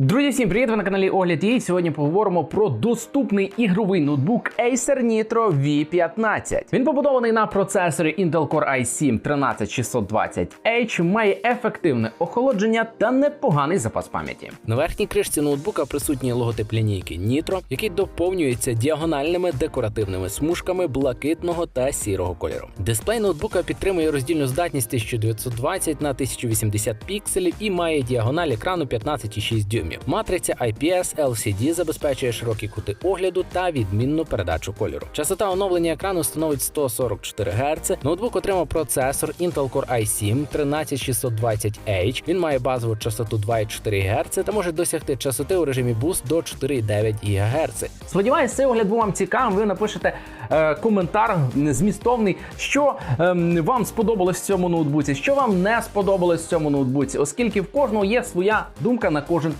Друзі, всім привіт! Ви на каналі Огляд і сьогодні поговоримо про доступний ігровий ноутбук Acer Nitro V15. Він побудований на процесорі Intel Core i7 13620H, має ефективне охолодження та непоганий запас пам'яті. На верхній кришці ноутбука присутній логотип лінійки Nitro, який доповнюється діагональними декоративними смужками блакитного та сірого кольору. Дисплей ноутбука підтримує роздільну здатність 1920 на 1080 пікселів і має діагональ екрану 15,6 дюймів. Матриця IPS LCD забезпечує широкі кути огляду та відмінну передачу кольору. Частота оновлення екрану становить 144 Гц. Ноутбук отримав процесор Intel Core i7 13620H. Він має базову частоту 2,4 Гц та може досягти частоти у режимі Boost до 4,9 ГГц. Сподіваюсь, цей огляд був вам цікавим. Ви напишете коментар змістовний, що ем, вам сподобалось в цьому ноутбуці, що вам не сподобалось в цьому ноутбуці, оскільки в кожного є своя думка на кожен